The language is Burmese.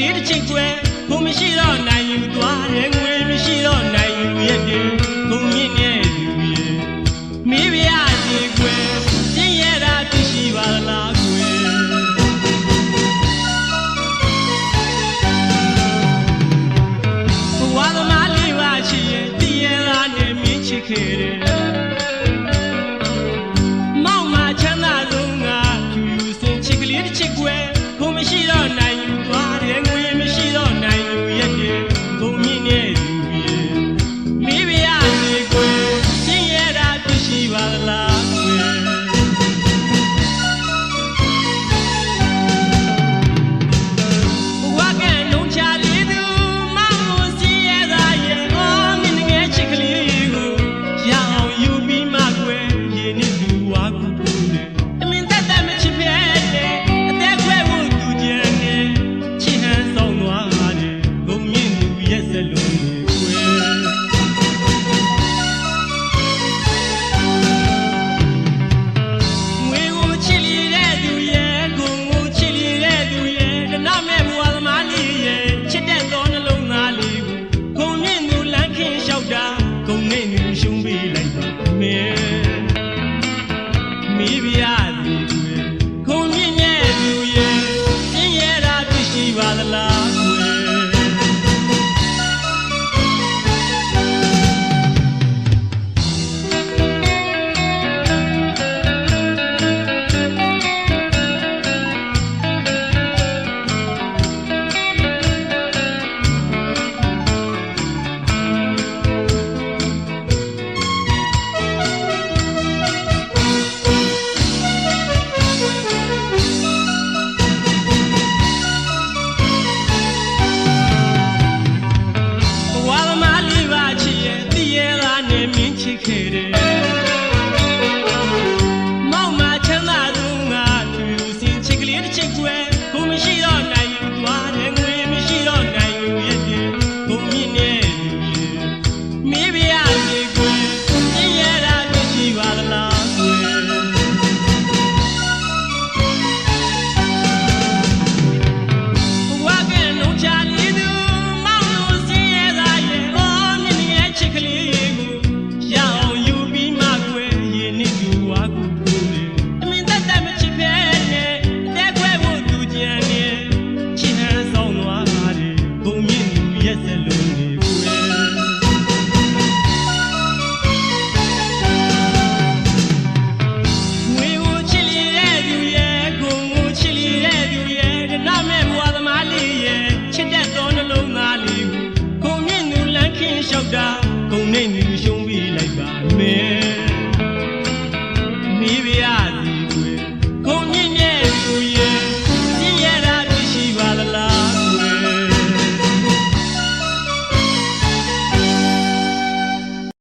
လေးတစ်ချိန်ကျွဲဘုံမရှိတော့နိုင်ယူသွားတယ်ငွေမရှိတော့နိုင်ယူရဲ့ပြေဘုံမြင့်ရဲ့သူရဲ့မိဖုရားကြီးကွယ်ပြင်းရတာသိရှိပါလားကွယ်ဘဝသမားလေးပါရှိရဲ့တည်ရတာနဲ့မြင့်ချစ်ခဲ့တယ်မောင်မချမ်းသာဆုံးကဖြူဖြူစင်ချစ်ကလေးတစ်ချိန်ကျွဲဘုံမရှိတော့နိုင်